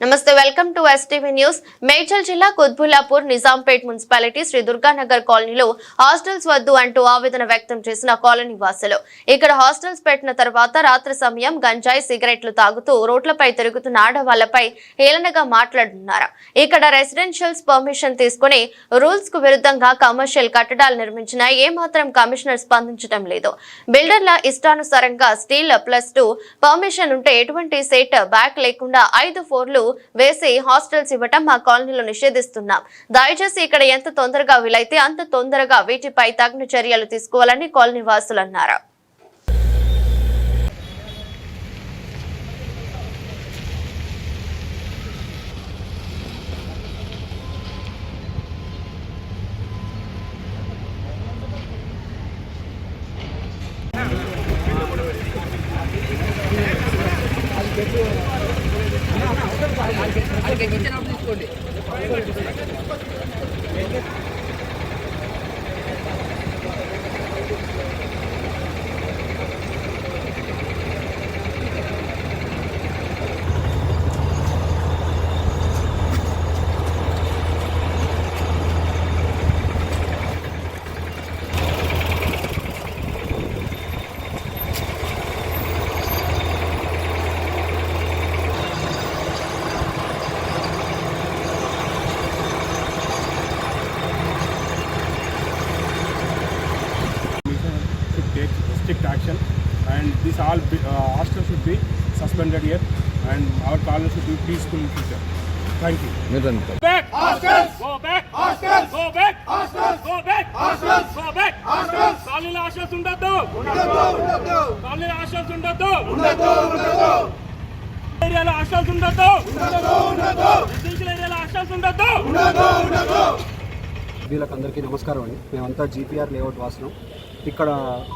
నమస్తే welcome to STV news Medchal జిల్లా Quthbullapur Nizampet municipality Shri Durganagar కాలనీలో హాస్టల్స్ వద్దు అంటూ ఆవేదన వ్యక్తం చేసిన కాలనీ వాసులు. ఇక్కడ హాస్టల్స్ పెట్టిన తర్వాత రాత్రి సమయం గంజాయి సిగరెట్లు తాగుతూ రోడ్లపై తిరుగుతున్న ఆడవాళ్ళపై హేళనగా మాట్లాడుతున్నారు. ఇక్కడ రెసిడెన్షియల్స్ పర్మిషన్ తీసుకుని రూల్స్కు విరుద్ధంగా కమర్షియల్ కట్టడాలు నిర్మించినా ఏమాత్రం కమిషనర్ స్పందించడం లేదు. బిల్డర్ల ఇష్టానుసారంగా స్టీల్ ప్లస్ టూ పర్మిషన్ ఉంటే ఎటువంటి సెట్ బ్యాక్ లేకుండా ఐదు ఫోర్లు వేసి హాస్టల్స్ ఇవ్వటం మా కాలనీలో నిషేధిస్తున్నాం. దయచేసి ఇక్కడ ఎంత తొందరగా వీలైతే అంత తొందరగా వీటిపై తగిన చర్యలు తీసుకోవాలని కాలనీ వాసులు అన్నారు. Should action and this all be, uh, hostel should be suspended here and our colony should be peaceful in future. Thank you. నిరంతరం back! Hostels! Go back! Hostels! Go back! Hostels! Go back! Hostels! Go back! Hostels! కాలనీలో hostels ఉండొద్దు కాలనీలో hostels ఉండొద్దు ఏరియాలో hostels ఉండొద్దు residential ఏరియాలో hostels ఉండొద్దు వీళ్ళకందరికీ నమస్కారం అండి. మేమంతా జీపీఆర్ లేఅవుట్ వాసనం ఇక్కడ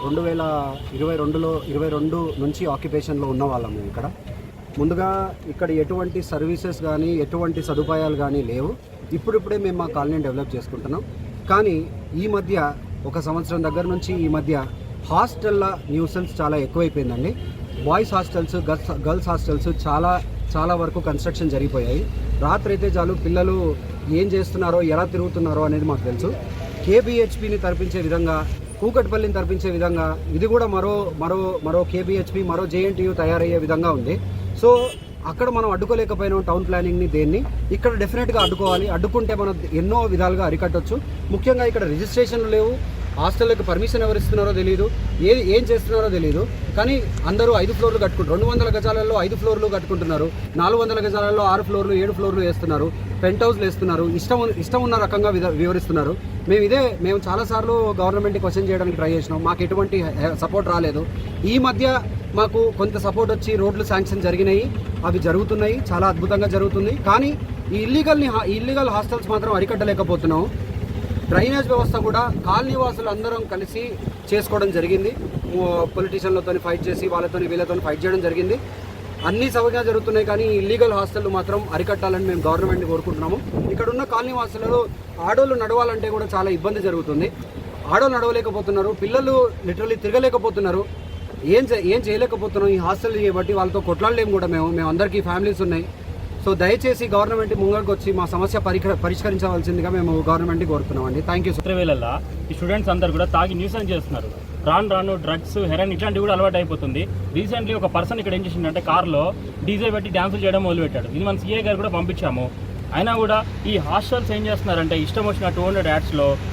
రెండు వేల ఇరవై రెండులో ఇరవై రెండు నుంచి ఆక్యుపేషన్లో ఉన్న వాళ్ళం మేము ఇక్కడ. ముందుగా ఇక్కడ ఎటువంటి సర్వీసెస్ కానీ ఎటువంటి సదుపాయాలు కానీ లేవు. ఇప్పుడిప్పుడే మేము మా కాలనీని డెవలప్ చేసుకుంటున్నాం. కానీ ఈ మధ్య ఒక సంవత్సరం దగ్గర నుంచి ఈ మధ్య హాస్టల్ల న్యూసెన్స్ చాలా ఎక్కువైపోయిందండి. Boys hostels girls girls hostels చాలా చాలా వరకు కన్స్ట్రక్షన్ జరిగిపోయాయి. రాత్రి అయితే చాలు పిల్లలు ఏం చేస్తున్నారో ఎలా తిరుగుతున్నారో అనేది మాకు తెలుసు. కేబిహెచ్పిని తరపించే విధంగా కూకట్పల్లిని తరపించే విధంగా ఇది కూడా మరో మరో మరో కేబిహెచ్పి మరో జేఎన్టీయు తయారయ్యే విధంగా ఉంది. సో అక్కడ మనం అడ్డుకోలేకపోయినాం టౌన్ ప్లానింగ్ని దేన్ని. ఇక్కడ డెఫినెట్గా అడ్డుకోవాలి. అడ్డుకుంటే మనం ఎన్నో విధాలుగా అరికట్టొచ్చు. ముఖ్యంగా ఇక్కడ రిజిస్ట్రేషన్లు లేవు. హాస్టల్కి పర్మిషన్ ఎవరు ఇస్తున్నారో తెలియదు ఏది ఏం చేస్తున్నారో తెలియదు కానీ అందరూ ఐదు ఫ్లోర్లు కట్టుకుంటారు రెండు వందల గజాలలో ఐదు ఫ్లోర్లు కట్టుకుంటున్నారు. నాలుగు వందల గజాలలో ఆరు ఫ్లోర్లు ఏడు ఫ్లోర్లు వేస్తున్నారు. పెంట్ హౌస్లు వేస్తున్నారు. ఇష్టం ఇష్టం ఉన్న రకంగా వివరిస్తున్నారు. మేము ఇదే మేము చాలాసార్లు గవర్నమెంట్ని క్వశ్చన్ చేయడానికి ట్రై చేసినాం. మాకు ఎటువంటి సపోర్ట్ రాలేదు. ఈ మధ్య మాకు కొంత సపోర్ట్ వచ్చి రోడ్లు శాంక్షన్ జరిగినాయి. అవి జరుగుతున్నాయి. చాలా అద్భుతంగా జరుగుతుంది. కానీ ఈ ఇల్లీగల్ని ఇల్లీగల్ హాస్టల్స్ మాత్రం అరికట్టలేకపోతున్నాం. డ్రైనేజ్ వ్యవస్థ కూడా కాలనీ వాసులు అందరం కలిసి చేసుకోవడం జరిగింది. పొలిటీషియన్లతో ఫైట్ చేసి వాళ్ళతో వీళ్ళతో ఫైట్ చేయడం జరిగింది. అన్ని సవగా జరుగుతున్నాయి కానీ ఇల్లీగల్ హాస్టల్ మాత్రం అరికట్టాలని మేము గవర్నమెంట్ని కోరుకుంటున్నాము. ఇక్కడ ఉన్న కాలనీ వాసులలో ఆడోళ్ళు నడవాలంటే కూడా చాలా ఇబ్బంది జరుగుతుంది. ఆడోళ్ళు నడవలేకపోతున్నారు పిల్లలు లిటరలీ తిరగలేకపోతున్నారు. ఏం ఏం చేయలేకపోతున్నాం ఈ హాస్టల్ బట్టి వాళ్ళతో కొట్లాడలేము కూడా మేము. మేము అందరికీ ఫ్యామిలీస్ ఉన్నాయి. సో దయచేసి గవర్నమెంట్ ముంగడికి వచ్చి మా సమస్య పరిక పరిష్కరించవలసిందిగా మేము గవర్నమెంట్ని కోరుతున్నామండి. థ్యాంక్ యూ రాత్రి ఈ స్టూడెంట్స్ అందరు కూడా తాగి న్యూసెన్స్ చేస్తున్నారు. రాను రాను డ్రగ్స్ హెరాన్ ఇట్లాంటివి కూడా అలవాటు అయిపోతుంది. రీసెంట్లీ ఒక పర్సన్ ఇక్కడ ఏం చేసిందంటే కార్లో డీజే పెట్టి డ్యాన్సులు చేయడం మొదలుపెట్టాడు. ఇది మన సీఏ గారు కూడా పంపించాము. అయినా కూడా ఈ హాస్టల్స్ ఏం చేస్తున్నారంటే ఇష్టం వచ్చిన టూ హండ్రెడ్ యాడ్స్లో